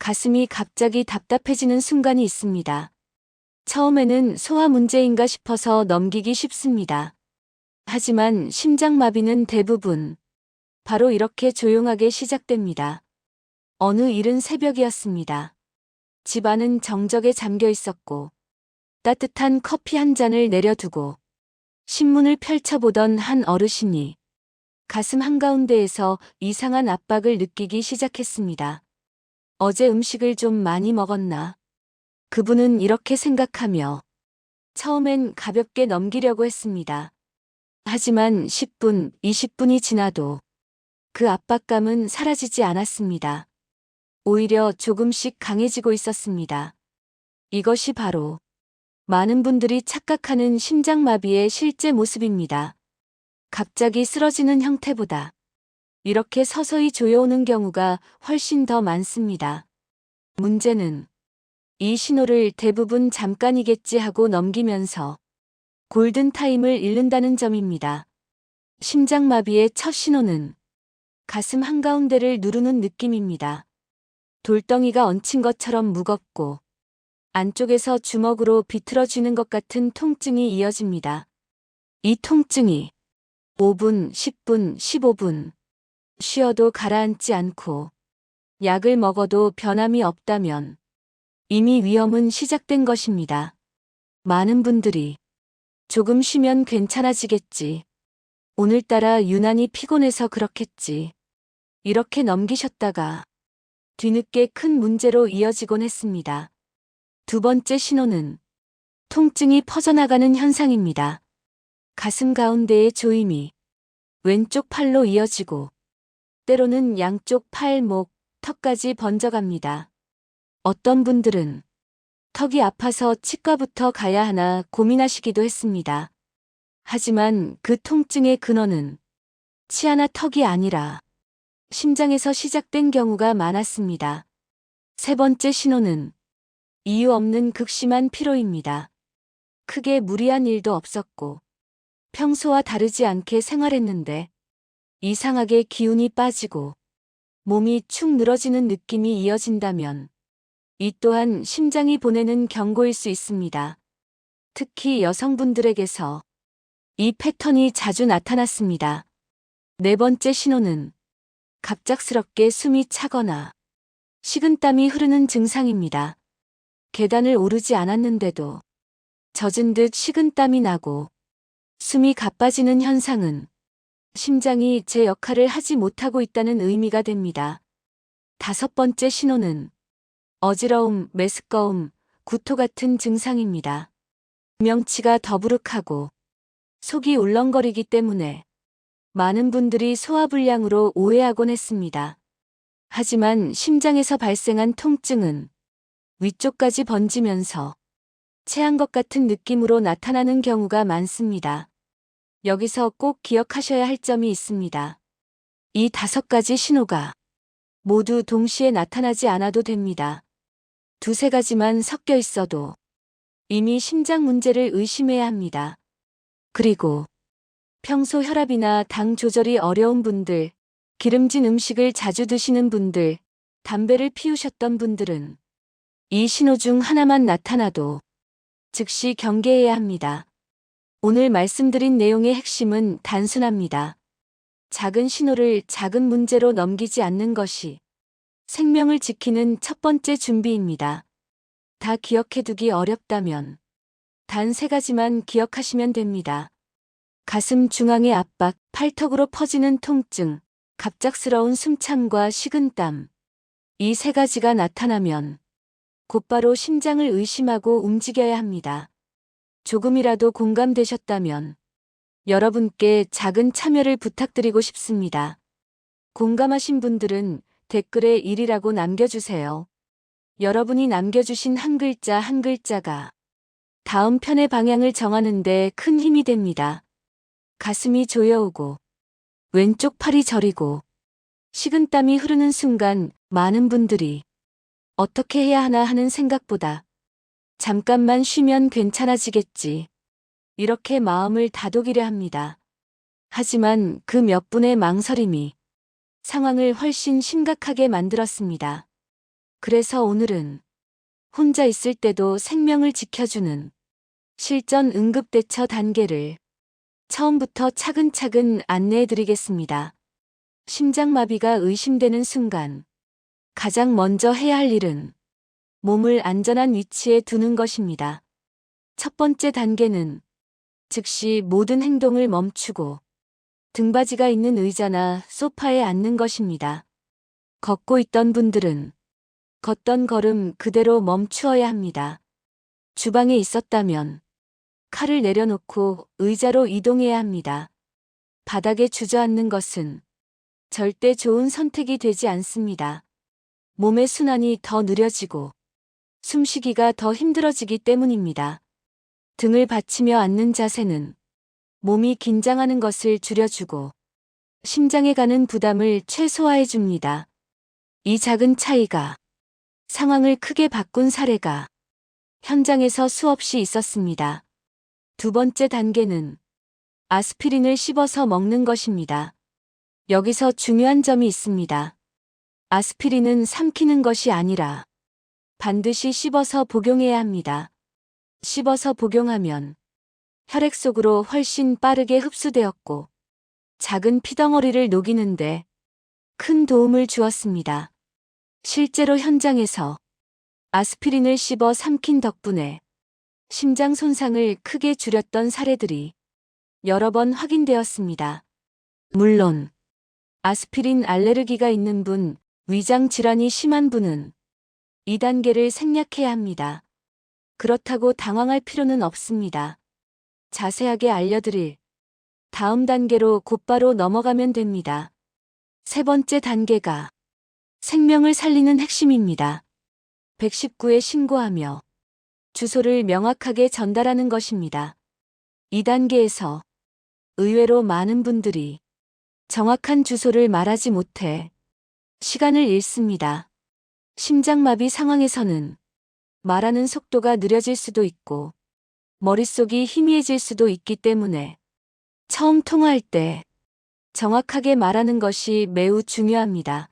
가슴이 갑자기 답답해지는 순간이 있습니다. 처음에는 소화 문제인가 싶어서 넘기기 쉽습니다. 하지만 심장마비는 대부분 바로 이렇게 조용하게 시작됩니다. 어느 이른 새벽이었습니다. 집안은 정적에 잠겨 있었고 따뜻한 커피 한 잔을 내려두고 신문을 펼쳐보던 한 어르신이 가슴 한가운데에서 이상한 압박을 느끼기 시작했습니다. 어제 음식을 좀 많이 먹었나? 그분은 이렇게 생각하며 처음엔 가볍게 넘기려고 했습니다. 하지만 10분, 20분이 지나도 그 압박감은 사라지지 않았습니다. 오히려 조금씩 강해지고 있었습니다. 이것이 바로 많은 분들이 착각하는 심장마비의 실제 모습입니다. 갑자기 쓰러지는 형태보다 이렇게 서서히 조여오는 경우가 훨씬 더 많습니다. 문제는 이 신호를 대부분 잠깐이겠지 하고 넘기면서 골든타임을 잃는다는 점입니다. 심장마비의 첫 신호는 가슴 한가운데를 누르는 느낌입니다. 돌덩이가 얹힌 것처럼 무겁고 안쪽에서 주먹으로 비틀어지는 것 같은 통증이 이어집니다. 이 통증이 5분, 10분, 15분 쉬어도 가라앉지 않고 약을 먹어도 변함이 없다면 이미 위험은 시작된 것입니다. 많은 분들이 조금 쉬면 괜찮아지겠지. 오늘따라 유난히 피곤해서 그렇겠지. 이렇게 넘기셨다가 뒤늦게 큰 문제로 이어지곤 했습니다. 두 번째 신호는 통증이 퍼져나가는 현상입니다. 가슴 가운데의 조임이 왼쪽 팔로 이어지고 때로는 양쪽 팔, 목, 턱까지 번져갑니다. 어떤 분들은 턱이 아파서 치과부터 가야 하나 고민하시기도 했습니다. 하지만 그 통증의 근원은 치아나 턱이 아니라 심장에서 시작된 경우가 많았습니다. 세 번째 신호는 이유 없는 극심한 피로입니다. 크게 무리한 일도 없었고 평소와 다르지 않게 생활했는데 이상하게 기운이 빠지고 몸이 축 늘어지는 느낌이 이어진다면 이 또한 심장이 보내는 경고일 수 있습니다. 특히 여성분들에게서 이 패턴이 자주 나타났습니다. 네 번째 신호는 갑작스럽게 숨이 차거나 식은땀이 흐르는 증상입니다. 계단을 오르지 않았는데도 젖은 듯 식은땀이 나고 숨이 가빠지는 현상은 심장이 제 역할을 하지 못하고 있다는 의미가 됩니다. 다섯 번째 신호는 어지러움, 메스꺼움, 구토 같은 증상입니다. 명치가 더부룩하고 속이 울렁거리기 때문에 많은 분들이 소화불량으로 오해하곤 했습니다. 하지만 심장에서 발생한 통증은 위쪽까지 번지면서 체한 것 같은 느낌으로 나타나는 경우가 많습니다. 여기서 꼭 기억하셔야 할 점이 있습니다. 이 다섯 가지 신호가 모두 동시에 나타나지 않아도 됩니다. 두세 가지만 섞여 있어도 이미 심장 문제를 의심해야 합니다. 그리고 평소 혈압이나 당 조절이 어려운 분들, 기름진 음식을 자주 드시는 분들, 담배를 피우셨던 분들은 이 신호 중 하나만 나타나도 즉시 경계해야 합니다. 오늘 말씀드린 내용의 핵심은 단순합니다. 작은 신호를 작은 문제로 넘기지 않는 것이 생명을 지키는 첫 번째 준비입니다. 다 기억해두기 어렵다면 단 세 가지만 기억하시면 됩니다. 가슴 중앙의 압박, 팔턱으로 퍼지는 통증, 갑작스러운 숨참과 식은땀. 이 세 가지가 나타나면 곧바로 심장을 의심하고 움직여야 합니다. 조금이라도 공감되셨다면 여러분께 작은 참여를 부탁드리고 싶습니다. 공감하신 분들은 댓글에 1이라고 남겨주세요. 여러분이 남겨주신 한 글자 한 글자가 다음 편의 방향을 정하는데 큰 힘이 됩니다. 가슴이 조여오고 왼쪽 팔이 저리고 식은땀이 흐르는 순간 많은 분들이 어떻게 해야 하나 하는 생각보다 잠깐만 쉬면 괜찮아지겠지. 이렇게 마음을 다독이려 합니다. 하지만 그 몇 분의 망설임이 상황을 훨씬 심각하게 만들었습니다. 그래서 오늘은 혼자 있을 때도 생명을 지켜주는 실전 응급대처 단계를 처음부터 차근차근 안내해 드리겠습니다. 심장마비가 의심되는 순간 가장 먼저 해야 할 일은 몸을 안전한 위치에 두는 것입니다. 첫 번째 단계는 즉시 모든 행동을 멈추고 등받이가 있는 의자나 소파에 앉는 것입니다. 걷고 있던 분들은 걷던 걸음 그대로 멈추어야 합니다. 주방에 있었다면 칼을 내려놓고 의자로 이동해야 합니다. 바닥에 주저앉는 것은 절대 좋은 선택이 되지 않습니다. 몸의 순환이 더 느려지고 숨쉬기가 더 힘들어지기 때문입니다. 등을 받치며 앉는 자세는 몸이 긴장하는 것을 줄여주고 심장에 가는 부담을 최소화해 줍니다. 이 작은 차이가 상황을 크게 바꾼 사례가 현장에서 수없이 있었습니다. 두 번째 단계는 아스피린을 씹어서 먹는 것입니다. 여기서 중요한 점이 있습니다. 아스피린은 삼키는 것이 아니라 반드시 씹어서 복용해야 합니다. 씹어서 복용하면 혈액 속으로 훨씬 빠르게 흡수되었고 작은 피덩어리를 녹이는데 큰 도움을 주었습니다. 실제로 현장에서 아스피린을 씹어 삼킨 덕분에 심장 손상을 크게 줄였던 사례들이 여러 번 확인되었습니다. 물론 아스피린 알레르기가 있는 분, 위장 질환이 심한 분은 2단계를 생략해야 합니다. 그렇다고 당황할 필요는 없습니다. 자세하게 알려드릴 다음 단계로 곧바로 넘어가면 됩니다. 세 번째 단계가 생명을 살리는 핵심입니다. 119에 신고하며 주소를 명확하게 전달하는 것입니다. 2단계에서 의외로 많은 분들이 정확한 주소를 말하지 못해 시간을 잃습니다. 심장마비 상황에서는 말하는 속도가 느려질 수도 있고 머릿속이 희미해질 수도 있기 때문에 처음 통화할 때 정확하게 말하는 것이 매우 중요합니다.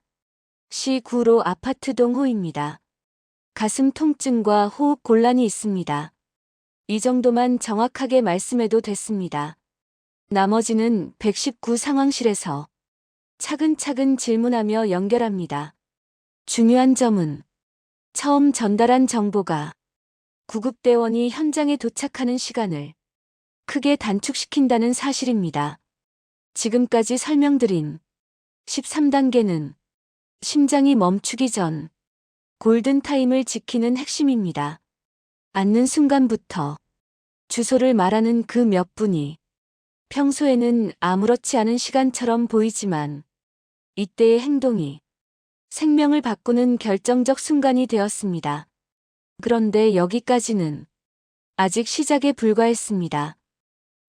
시9로 아파트 동 호입니다. 가슴 통증과 호흡 곤란이 있습니다. 이 정도만 정확하게 말씀해도 됐습니다. 나머지는 119 상황실에서 차근차근 질문하며 연결합니다. 중요한 점은 처음 전달한 정보가 구급대원이 현장에 도착하는 시간을 크게 단축시킨다는 사실입니다. 지금까지 설명드린 13단계는 심장이 멈추기 전 골든타임을 지키는 핵심입니다. 앉는 순간부터 주소를 말하는 그 몇 분이 평소에는 아무렇지 않은 시간처럼 보이지만 이때의 행동이 생명을 바꾸는 결정적 순간이 되었습니다. 그런데 여기까지는 아직 시작에 불과했습니다.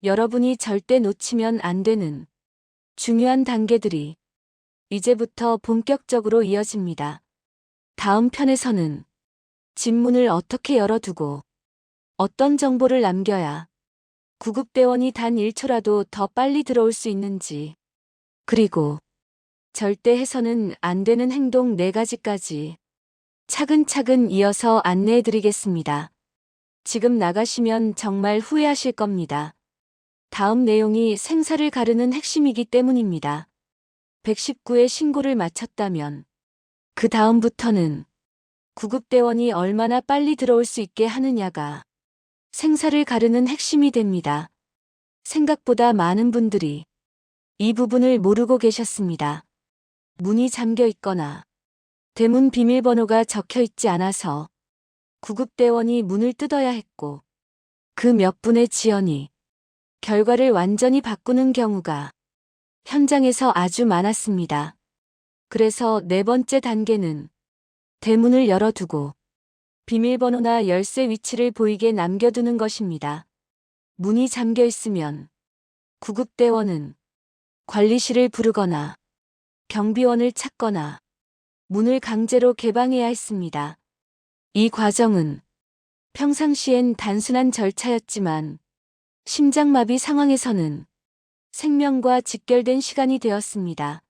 여러분이 절대 놓치면 안 되는 중요한 단계들이 이제부터 본격적으로 이어집니다. 다음 편에서는 집문을 어떻게 열어두고 어떤 정보를 남겨야 구급대원이 단 1초라도 더 빨리 들어올 수 있는지 그리고 절대 해서는 안 되는 행동 4가지까지 차근차근 이어서 안내해 드리겠습니다. 지금 나가시면 정말 후회하실 겁니다. 다음 내용이 생사를 가르는 핵심이기 때문입니다. 119에 신고를 마쳤다면 그 다음부터는 구급대원이 얼마나 빨리 들어올 수 있게 하느냐가 생사를 가르는 핵심이 됩니다. 생각보다 많은 분들이 이 부분을 모르고 계셨습니다. 문이 잠겨 있거나 대문 비밀번호가 적혀 있지 않아서 구급대원이 문을 뜯어야 했고 그 몇 분의 지연이 결과를 완전히 바꾸는 경우가 현장에서 아주 많았습니다. 그래서 네 번째 단계는 대문을 열어두고 비밀번호나 열쇠 위치를 보이게 남겨두는 것입니다. 문이 잠겨 있으면 구급대원은 관리실을 부르거나 경비원을 찾거나 문을 강제로 개방해야 했습니다. 이 과정은 평상시엔 단순한 절차였지만 심장마비 상황에서는 생명과 직결된 시간이 되었습니다.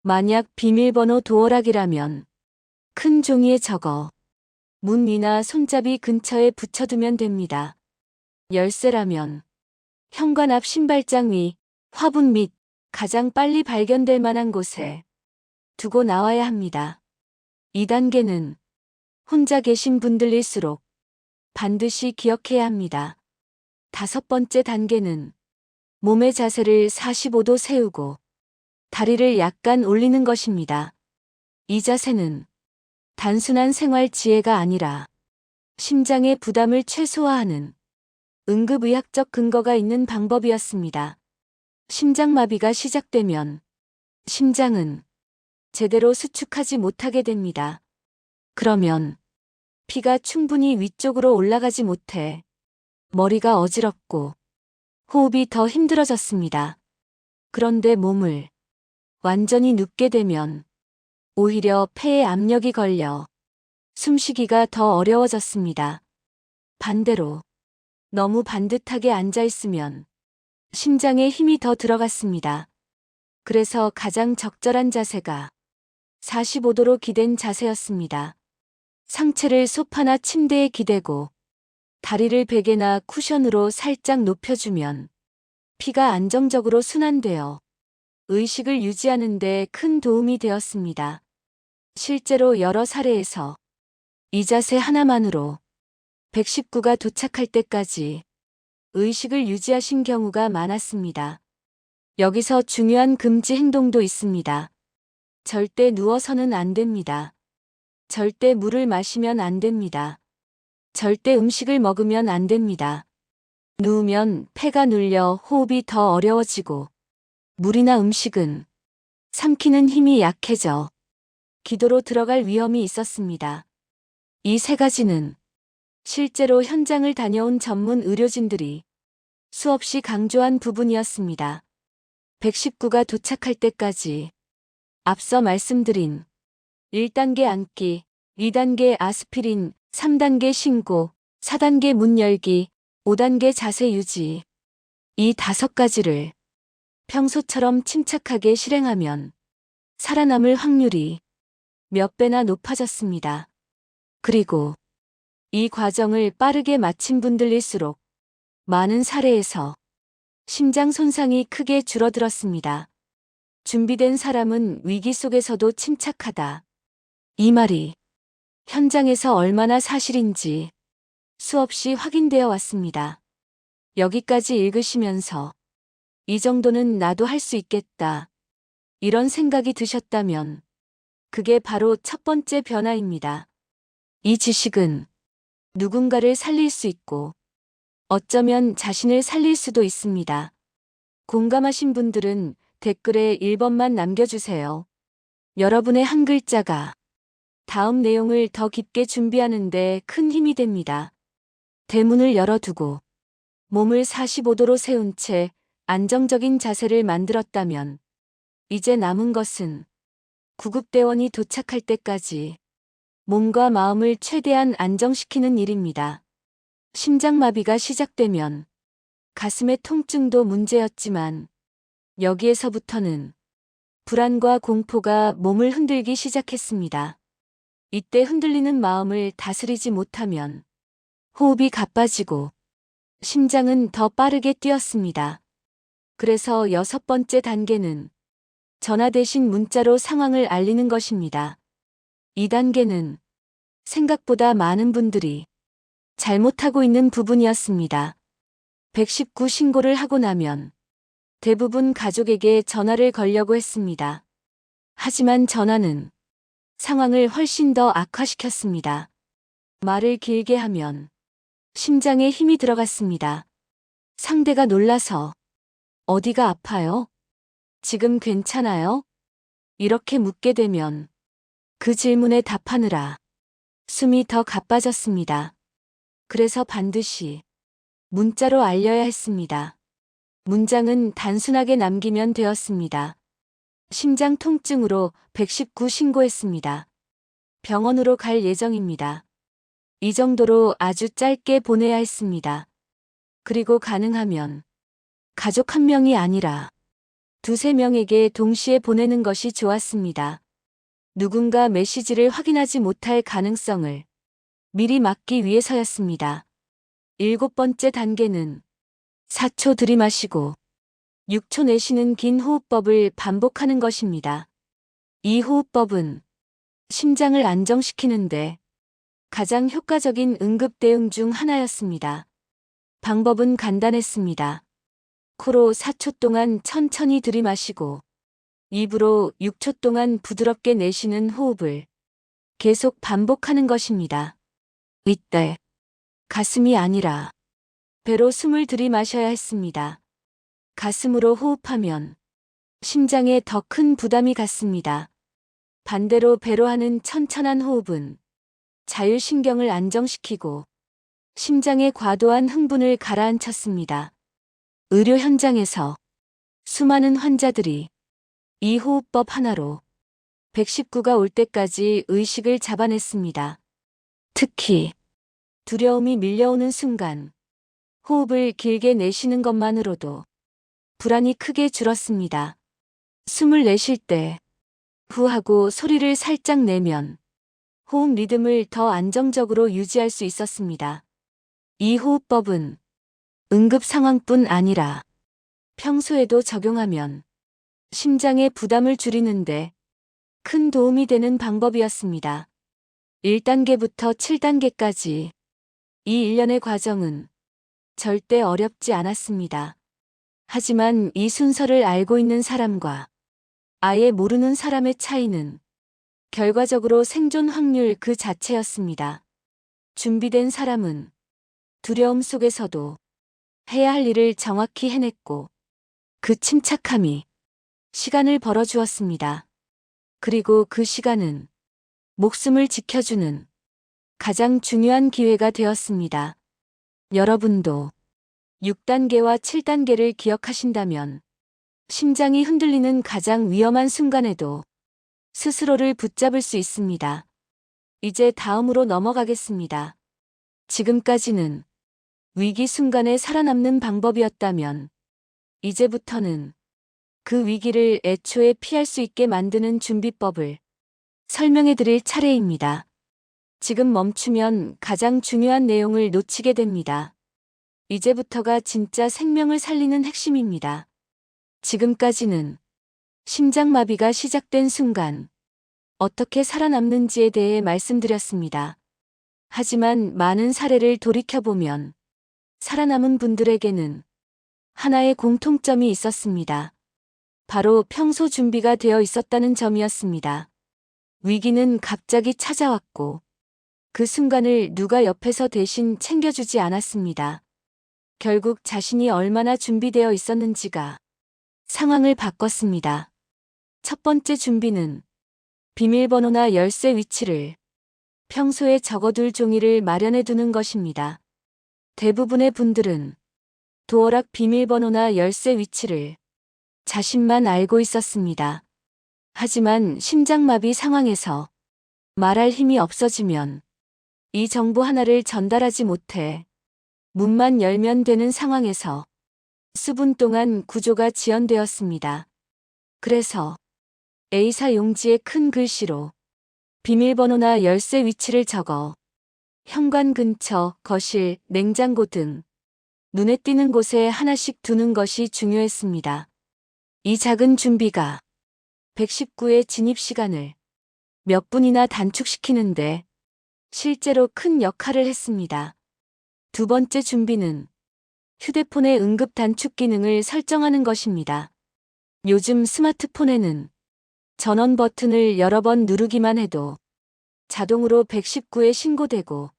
만약 비밀번호 도어락이라면 큰 종이에 적어 문 위나 손잡이 근처에 붙여두면 됩니다. 열쇠라면 현관 앞 신발장 위, 화분 및 가장 빨리 발견될 만한 곳에 두고 나와야 합니다. 2단계는 혼자 계신 분들일수록 반드시 기억해야 합니다. 다섯 번째 단계는 몸의 자세를 45도 세우고 다리를 약간 올리는 것입니다. 이 자세는 단순한 생활 지혜가 아니라 심장의 부담을 최소화하는 응급의학적 근거가 있는 방법이었습니다. 심장마비가 시작되면 심장은 제대로 수축하지 못하게 됩니다. 그러면 피가 충분히 위쪽으로 올라가지 못해 머리가 어지럽고 호흡이 더 힘들어졌습니다. 그런데 몸을 완전히 눕게 되면 오히려 폐에 압력이 걸려 숨쉬기가 더 어려워졌습니다. 반대로 너무 반듯하게 앉아 있으면 심장에 힘이 더 들어갔습니다. 그래서 가장 적절한 자세가 45도로 기댄 자세였습니다. 상체를 소파나 침대에 기대고 다리를 베개나 쿠션으로 살짝 높여주면 피가 안정적으로 순환되어 의식을 유지하는 데 큰 도움이 되었습니다. 실제로 여러 사례에서 이 자세 하나만으로 119가 도착할 때까지 의식을 유지하신 경우가 많았습니다. 여기서 중요한 금지 행동도 있습니다. 절대 누워서는 안 됩니다. 절대 물을 마시면 안 됩니다. 절대 음식을 먹으면 안 됩니다. 누우면 폐가 눌려 호흡이 더 어려워지고 물이나 음식은 삼키는 힘이 약해져 기도로 들어갈 위험이 있었습니다. 이 세 가지는 실제로 현장을 다녀온 전문 의료진들이 수없이 강조한 부분이었습니다. 119가 도착할 때까지 앞서 말씀드린 1단계 앉기, 2단계 아스피린, 3단계 신고, 4단계 문 열기, 5단계 자세 유지. 이 다섯 가지를 평소처럼 침착하게 실행하면 살아남을 확률이 몇 배나 높아졌습니다. 그리고 이 과정을 빠르게 마친 분들일수록 많은 사례에서 심장 손상이 크게 줄어들었습니다. 준비된 사람은 위기 속에서도 침착하다. 이 말이 현장에서 얼마나 사실인지 수없이 확인되어 왔습니다. 여기까지 읽으시면서 이 정도는 나도 할 수 있겠다. 이런 생각이 드셨다면 그게 바로 첫 번째 변화입니다. 이 지식은 누군가를 살릴 수 있고 어쩌면 자신을 살릴 수도 있습니다. 공감하신 분들은 댓글에 1번만 남겨주세요. 여러분의 한 글자가 다음 내용을 더 깊게 준비하는데 큰 힘이 됩니다. 대문을 열어두고 몸을 45도로 세운 채 안정적인 자세를 만들었다면 이제 남은 것은 구급대원이 도착할 때까지 몸과 마음을 최대한 안정시키는 일입니다. 심장마비가 시작되면 가슴의 통증도 문제였지만 여기에서부터는 불안과 공포가 몸을 흔들기 시작했습니다. 이때 흔들리는 마음을 다스리지 못하면 호흡이 가빠지고 심장은 더 빠르게 뛰었습니다. 그래서 여섯 번째 단계는 전화 대신 문자로 상황을 알리는 것입니다. 이 단계는 생각보다 많은 분들이 잘못하고 있는 부분이었습니다. 119 신고를 하고 나면 대부분 가족에게 전화를 걸려고 했습니다. 하지만 전화는 상황을 훨씬 더 악화시켰습니다. 말을 길게 하면 심장에 힘이 들어갔습니다. 상대가 놀라서 어디가 아파요? 지금 괜찮아요? 이렇게 묻게 되면 그 질문에 답하느라 숨이 더 가빠졌습니다. 그래서 반드시 문자로 알려야 했습니다. 문장은 단순하게 남기면 되었습니다. 심장 통증으로 119 신고했습니다. 병원으로 갈 예정입니다. 이 정도로 아주 짧게 보내야 했습니다. 그리고 가능하면 가족 한 명이 아니라 두세 명에게 동시에 보내는 것이 좋았습니다. 누군가 메시지를 확인하지 못할 가능성을 미리 막기 위해서였습니다. 일곱 번째 단계는 4초 들이마시고 6초 내쉬는 긴 호흡법을 반복하는 것입니다. 이 호흡법은 심장을 안정시키는데 가장 효과적인 응급 대응 중 하나였습니다. 방법은 간단했습니다. 코로 4초 동안 천천히 들이마시고 입으로 6초 동안 부드럽게 내쉬는 호흡을 계속 반복하는 것입니다. 이때 가슴이 아니라 배로 숨을 들이마셔야 했습니다. 가슴으로 호흡하면 심장에 더 큰 부담이 갔습니다. 반대로 배로 하는 천천한 호흡은 자율신경을 안정시키고 심장의 과도한 흥분을 가라앉혔습니다. 의료 현장에서 수많은 환자들이 이 호흡법 하나로 119가 올 때까지 의식을 잡아냈습니다. 특히 두려움이 밀려오는 순간 호흡을 길게 내쉬는 것만으로도 불안이 크게 줄었습니다. 숨을 내쉴 때 후하고 소리를 살짝 내면 호흡 리듬을 더 안정적으로 유지할 수 있었습니다. 이 호흡법은 응급 상황뿐 아니라 평소에도 적용하면 심장의 부담을 줄이는데 큰 도움이 되는 방법이었습니다. 1단계부터 7단계까지 이 일련의 과정은 절대 어렵지 않았습니다. 하지만 이 순서를 알고 있는 사람과 아예 모르는 사람의 차이는 결과적으로 생존 확률 그 자체였습니다. 준비된 사람은 두려움 속에서도 해야 할 일을 정확히 해냈고 그 침착함이 시간을 벌어주었습니다. 그리고 그 시간은 목숨을 지켜주는 가장 중요한 기회가 되었습니다. 여러분도 6단계와 7단계를 기억하신다면 심장이 흔들리는 가장 위험한 순간에도 스스로를 붙잡을 수 있습니다. 이제 다음으로 넘어가겠습니다. 지금까지는 위기 순간에 살아남는 방법이었다면 이제부터는 그 위기를 애초에 피할 수 있게 만드는 준비법을 설명해 드릴 차례입니다. 지금 멈추면 가장 중요한 내용을 놓치게 됩니다. 이제부터가 진짜 생명을 살리는 핵심입니다. 지금까지는 심장마비가 시작된 순간 어떻게 살아남는지에 대해 말씀드렸습니다. 하지만 많은 사례를 돌이켜보면 살아남은 분들에게는 하나의 공통점이 있었습니다. 바로 평소 준비가 되어 있었다는 점이었습니다. 위기는 갑자기 찾아왔고 그 순간을 누가 옆에서 대신 챙겨주지 않았습니다. 결국 자신이 얼마나 준비되어 있었는지가 상황을 바꿨습니다. 첫 번째 준비는 비밀번호나 열쇠 위치를 평소에 적어둘 종이를 마련해 두는 것입니다. 대부분의 분들은 도어락 비밀번호나 열쇠 위치를 자신만 알고 있었습니다. 하지만 심장마비 상황에서 말할 힘이 없어지면 이 정보 하나를 전달하지 못해 문만 열면 되는 상황에서 수분 동안 구조가 지연되었습니다. 그래서 A사 용지에 큰 글씨로 비밀번호나 열쇠 위치를 적어 현관 근처, 거실, 냉장고 등 눈에 띄는 곳에 하나씩 두는 것이 중요했습니다. 이 작은 준비가 119의 진입 시간을 몇 분이나 단축시키는데 실제로 큰 역할을 했습니다. 두 번째 준비는 휴대폰의 응급 단축 기능을 설정하는 것입니다. 요즘 스마트폰에는 전원 버튼을 여러 번 누르기만 해도 자동으로 119에 신고되고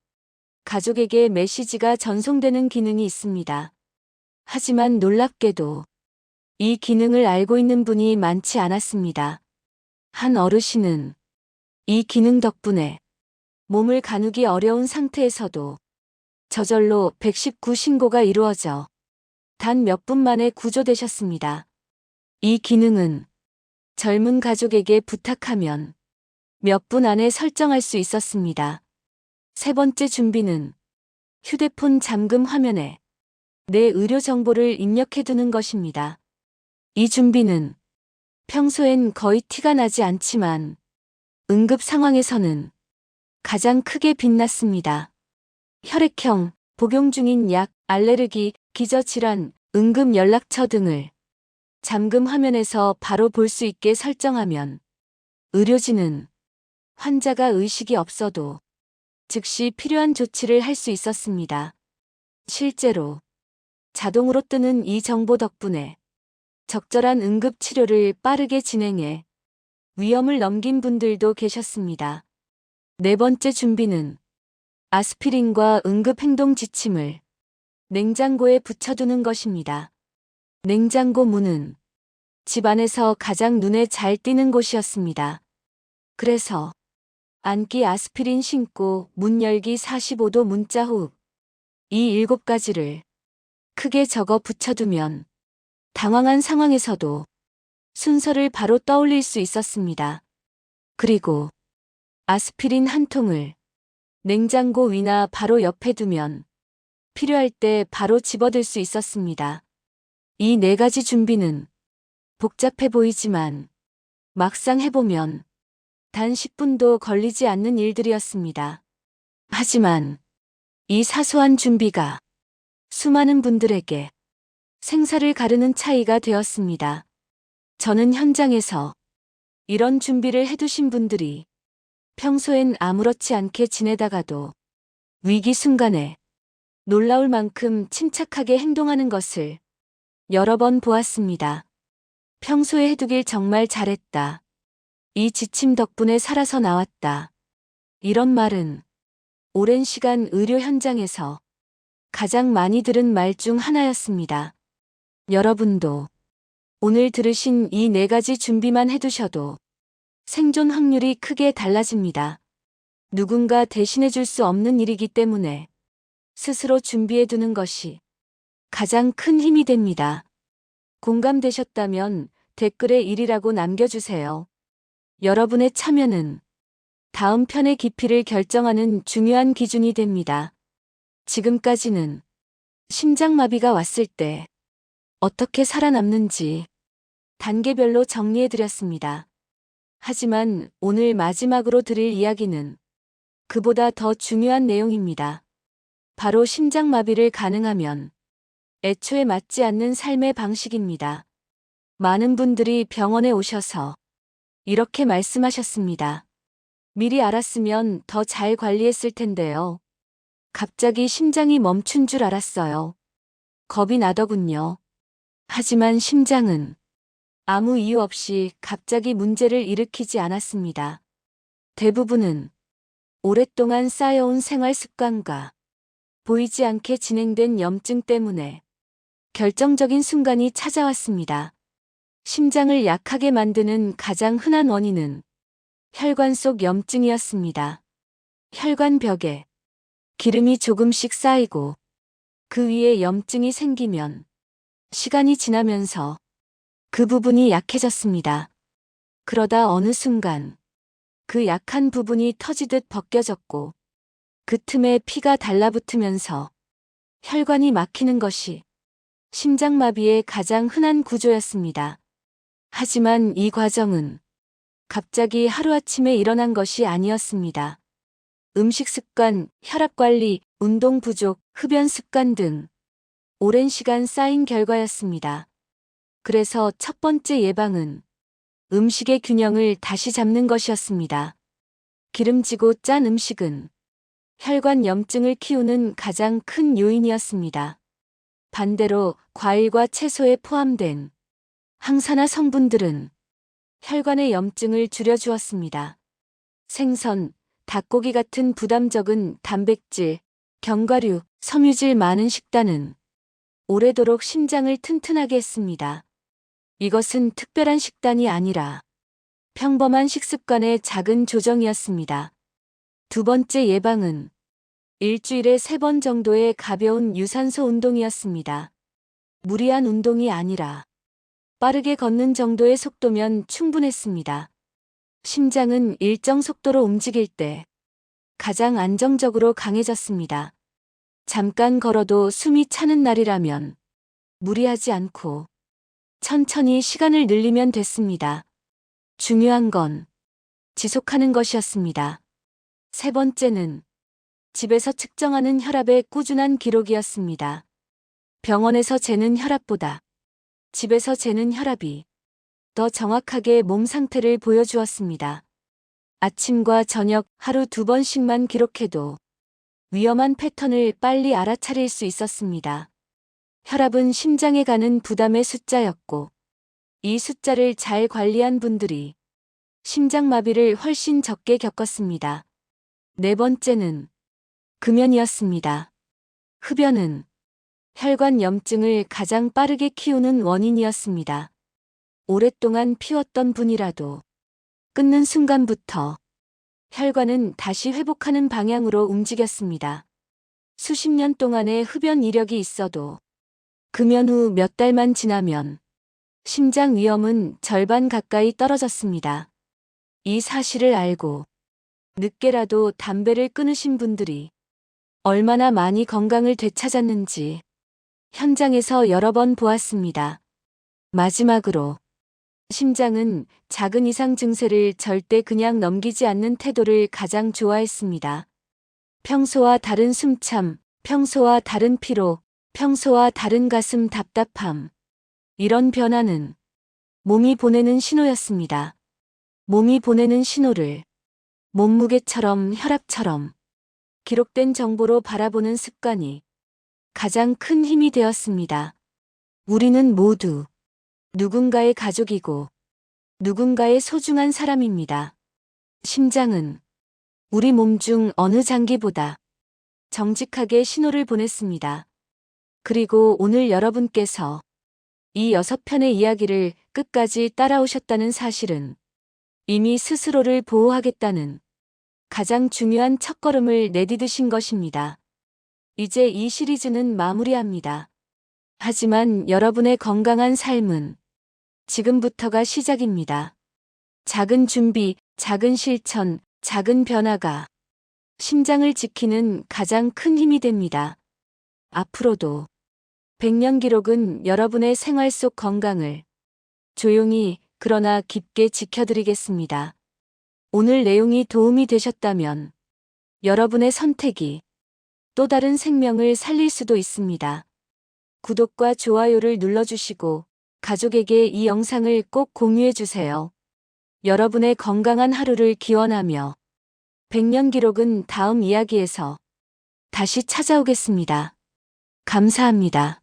가족에게 메시지가 전송되는 기능이 있습니다. 하지만 놀랍게도 이 기능을 알고 있는 분이 많지 않았습니다. 한 어르신은 이 기능 덕분에 몸을 가누기 어려운 상태에서도 저절로 119 신고가 이루어져 단 몇 분 만에 구조되셨습니다. 이 기능은 젊은 가족에게 부탁하면 몇 분 안에 설정할 수 있었습니다. 세 번째 준비는 휴대폰 잠금 화면에 내 의료 정보를 입력해 두는 것입니다. 이 준비는 평소엔 거의 티가 나지 않지만 응급 상황에서는 가장 크게 빛났습니다. 혈액형, 복용 중인 약, 알레르기, 기저질환, 응급 연락처 등을 잠금 화면에서 바로 볼 수 있게 설정하면 의료진은 환자가 의식이 없어도 즉시 필요한 조치를 할 수 있었습니다. 실제로 자동으로 뜨는 이 정보 덕분에 적절한 응급 치료를 빠르게 진행해 위험을 넘긴 분들도 계셨습니다. 네 번째 준비는 아스피린과 응급 행동 지침을 냉장고에 붙여두는 것입니다. 냉장고 문은 집 안에서 가장 눈에 잘 띄는 곳이었습니다. 그래서 앉기 아스피린 신고 문 열기 45도 문자 호흡 이 일곱 가지를 크게 적어 붙여두면 당황한 상황에서도 순서를 바로 떠올릴 수 있었습니다. 그리고 아스피린 한 통을 냉장고 위나 바로 옆에 두면 필요할 때 바로 집어들 수 있었습니다. 이 네 가지 준비는 복잡해 보이지만 막상 해보면 단 10분도 걸리지 않는 일들이었습니다. 하지만 이 사소한 준비가 수많은 분들에게 생사를 가르는 차이가 되었습니다. 저는 현장에서 이런 준비를 해두신 분들이 평소엔 아무렇지 않게 지내다가도 위기 순간에 놀라울 만큼 침착하게 행동하는 것을 여러 번 보았습니다. 평소에 해두길 정말 잘했다. 이 지침 덕분에 살아서 나왔다. 이런 말은 오랜 시간 의료 현장에서 가장 많이 들은 말 중 하나였습니다. 여러분도 오늘 들으신 이 네 가지 준비만 해두셔도 생존 확률이 크게 달라집니다. 누군가 대신해 줄 수 없는 일이기 때문에 스스로 준비해 두는 것이 가장 큰 힘이 됩니다. 공감되셨다면 댓글에 1이라고 남겨주세요. 여러분의 참여는 다음 편의 깊이를 결정하는 중요한 기준이 됩니다. 지금까지는 심장마비가 왔을 때 어떻게 살아남는지 단계별로 정리해드렸습니다. 하지만 오늘 마지막으로 드릴 이야기는 그보다 더 중요한 내용입니다. 바로 심장마비를 가능하면 애초에 맞지 않는 삶의 방식입니다. 많은 분들이 병원에 오셔서 이렇게 말씀하셨습니다. 미리 알았으면 더 잘 관리했을 텐데요. 갑자기 심장이 멈춘 줄 알았어요. 겁이 나더군요. 하지만 심장은 아무 이유 없이 갑자기 문제를 일으키지 않았습니다. 대부분은 오랫동안 쌓여온 생활 습관과 보이지 않게 진행된 염증 때문에 결정적인 순간이 찾아왔습니다. 심장을 약하게 만드는 가장 흔한 원인은 혈관 속 염증이었습니다. 혈관 벽에 기름이 조금씩 쌓이고 그 위에 염증이 생기면 시간이 지나면서 그 부분이 약해졌습니다. 그러다 어느 순간 그 약한 부분이 터지듯 벗겨졌고 그 틈에 피가 달라붙으면서 혈관이 막히는 것이 심장마비의 가장 흔한 구조였습니다. 하지만 이 과정은 갑자기 하루아침에 일어난 것이 아니었습니다. 음식 습관, 혈압 관리, 운동 부족, 흡연 습관 등 오랜 시간 쌓인 결과였습니다. 그래서 첫 번째 예방은 음식의 균형을 다시 잡는 것이었습니다. 기름지고 짠 음식은 혈관 염증을 키우는 가장 큰 요인이었습니다. 반대로 과일과 채소에 포함된 항산화 성분들은 혈관의 염증을 줄여주었습니다. 생선, 닭고기 같은 부담 적은 단백질, 견과류, 섬유질 많은 식단은 오래도록 심장을 튼튼하게 했습니다. 이것은 특별한 식단이 아니라 평범한 식습관의 작은 조정이었습니다. 두 번째 예방은 일주일에 세 번 정도의 가벼운 유산소 운동이었습니다. 무리한 운동이 아니라 빠르게 걷는 정도의 속도면 충분했습니다. 심장은 일정 속도로 움직일 때 가장 안정적으로 강해졌습니다. 잠깐 걸어도 숨이 차는 날이라면 무리하지 않고 천천히 시간을 늘리면 됐습니다. 중요한 건 지속하는 것이었습니다. 세 번째는 집에서 측정하는 혈압의 꾸준한 기록이었습니다. 병원에서 재는 혈압보다 집에서 재는 혈압이 더 정확하게 몸 상태를 보여주었습니다. 아침과 저녁 하루 두 번씩만 기록해도 위험한 패턴을 빨리 알아차릴 수 있었습니다. 혈압은 심장에 가는 부담의 숫자였고, 이 숫자를 잘 관리한 분들이 심장마비를 훨씬 적게 겪었습니다. 네 번째는 금연이었습니다. 흡연은 혈관 염증을 가장 빠르게 키우는 원인이었습니다. 오랫동안 피웠던 분이라도 끊는 순간부터 혈관은 다시 회복하는 방향으로 움직였습니다. 수십 년 동안의 흡연 이력이 있어도 금연 후 몇 달만 지나면 심장 위험은 절반 가까이 떨어졌습니다. 이 사실을 알고 늦게라도 담배를 끊으신 분들이 얼마나 많이 건강을 되찾았는지 현장에서 여러 번 보았습니다. 마지막으로 심장은 작은 이상 증세를 절대 그냥 넘기지 않는 태도를 가장 좋아했습니다. 평소와 다른 숨참, 평소와 다른 피로, 평소와 다른 가슴 답답함. 이런 변화는 몸이 보내는 신호였습니다. 몸이 보내는 신호를 몸무게처럼 혈압처럼 기록된 정보로 바라보는 습관이 가장 큰 힘이 되었습니다. 우리는 모두 누군가의 가족이고 누군가의 소중한 사람입니다. 심장은 우리 몸 중 어느 장기보다 정직하게 신호를 보냈습니다. 그리고 오늘 여러분께서 이 여섯 편의 이야기를 끝까지 따라오셨다는 사실은 이미 스스로를 보호하겠다는 가장 중요한 첫걸음을 내디드신 것입니다. 이제 이 시리즈는 마무리합니다. 하지만 여러분의 건강한 삶은 지금부터가 시작입니다. 작은 준비, 작은 실천, 작은 변화가 심장을 지키는 가장 큰 힘이 됩니다. 앞으로도 100년 기록은 여러분의 생활 속 건강을 조용히 그러나 깊게 지켜드리겠습니다. 오늘 내용이 도움이 되셨다면 여러분의 선택이 또 다른 생명을 살릴 수도 있습니다. 구독과 좋아요를 눌러주시고 가족에게 이 영상을 꼭 공유해주세요. 여러분의 건강한 하루를 기원하며 100년 기록은 다음 이야기에서 다시 찾아오겠습니다. 감사합니다.